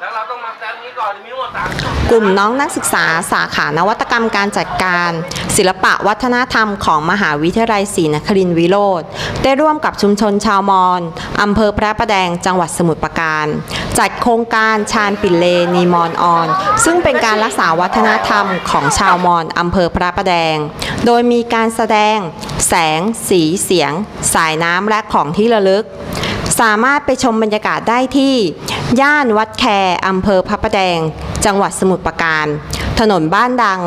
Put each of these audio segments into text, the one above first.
แล้วเราต้องมาแซมนี้ก่อนมีทั้งหมดสามช่องกลุ่มน้องนักศึกษาสาขานวัตกรรมการจัดการ ศิลปะวัฒนธรรมของมหาวิทยาลัยศรีนครินทรวิโรธได้ร่วมกับชุมชนชาวมอญอำเภอพระประแดงจังหวัดสมุทรปราการ จัดโครงการชาญปิ่นเลนีมอนออน ซึ่งเป็นการรักษาวัฒนธรรมของชาวมอญอำเภอพระประแดง โดยมีการแสดง แสง สีเสียง สายน้ำและของที่ระลึก สามารถไปชมบรรยากาศได้ที่ ย่านวัดแคอำเภอพระประแดง จังหวัดสมุทรปราการ ถนนบ้านดัง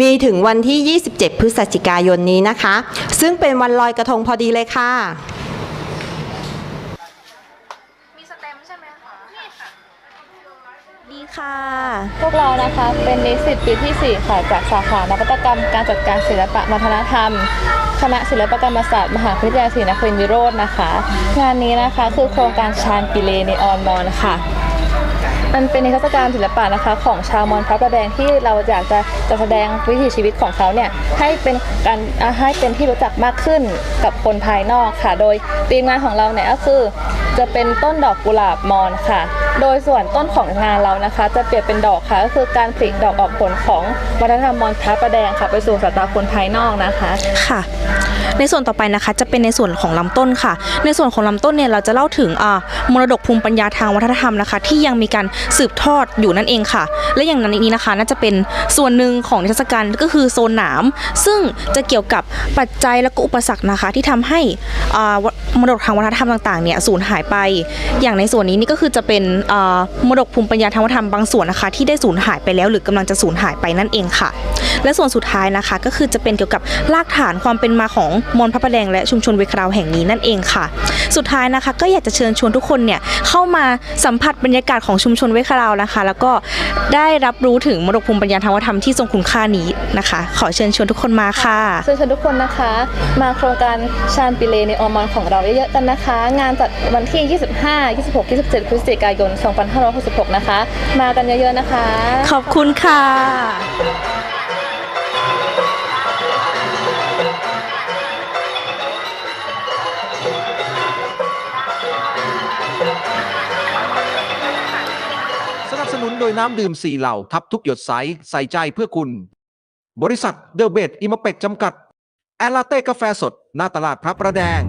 มีถึงวันที่ 27 พฤศจิกายนนี้นะคะ ซึ่งเป็นวันลอยกระทงพอดีเลยค่ะ มีสเต็มใช่ไหมคะนี่ค่ะ ดีค่ะ พวกเรานะคะเป็นนิสิตปีที่ 4 ค่ะ จากสาขานวัตกรรมการจัดการศิลปะวัฒนธรรม คณะศิลปกรรมศาสตร์มหาวิทยาลัยศรีนครินทรวิโรจน์นะคะ งานนี้นะคะคือโครงการชาญปิเลในออนมอนค่ะมันเป็นนิทรรศการศิลปะนะคะ ของชาวมอญพระประแดงที่เราอยากจะจะแสดงวิถีชีวิตของเขาเนี่ยให้เป็นการให้เป็นที่รู้จักมากขึ้นกับคนภายนอกค่ะ โดยธีมงานของเราเนี่ยก็คือ จะเป็นต้นดอกกุหลาบมอนค่ะ โดยส่วนต้นของงานเรานะคะ จะเปรียบเป็นดอกค่ะ ก็คือการผลิดอกออกผลของวัฒนธรรมมอนพระประแดงค่ะ ไปสู่สายตาคนภายนอกนะคะค่ะ ในส่วนต่อไปนะคะจะเป็นในส่วนของลำต้นค่ะ ในส่วนของลำต้นเนี่ยเราจะเล่าถึงอ่ามรดกภูมิปัญญาทางวัฒนธรรมนะคะ ที่ยังมีการสืบทอดอยู่นั่นเองค่ะ และอย่างนั้นนี้นะคะ น่าจะเป็นส่วนหนึ่งของนิทรรศการก็คือโซนหนาม ซึ่งจะเกี่ยวกับปัจจัยและก็อุปสรรคนะคะ ที่ทำให้อ่า มรดกทางวัฒนธรรมต่างๆเนี่ยสูญหายไป อย่างในส่วนนี้นี่ก็คือจะเป็นมรดกภูมิปัญญาทางวัฒนธรรมบางส่วนนะคะ ที่ได้สูญหายไปแล้วหรือกำลังจะสูญหายไปนั่นเองค่ะ และส่วนสุดท้ายนะคะก็คือจะเป็นเกี่ยวกับรากฐานความเป็นมาของมณพระประแดงและชุมชนเวคราวแห่งนี้นั่นเองค่ะ สุดท้ายนะคะ ก็อยากจะเชิญชวนทุกคนเนี่ยเข้ามาสัมผัสบรรยากาศของชุมชนเวคราวนะคะ แล้วก็ได้รับรู้ถึงมรดกภูมิปัญญาทางวัฒนธรรมที่ทรงคุณค่านี้นะคะ ขอเชิญชวนทุกคนมาค่ะเชิญชวนทุกคนนะคะ มาโครงการชาญปิเลในออมอนของเราเยอะๆกันนะคะ งานจัดวันที่ 25 26 27 พฤศจิกายน 2566 นะคะ มากันเยอะๆนะคะ ขอบคุณค่ะสนับสนุนโดยน้ำดื่มสี่เหล่า ทับทุกหยดใส ใส่ใจเพื่อคุณ บริษัทเดอะเบดอิมเปกจำกัด แอลลาเต้กาแฟสด หน้าตลาดพระประแดง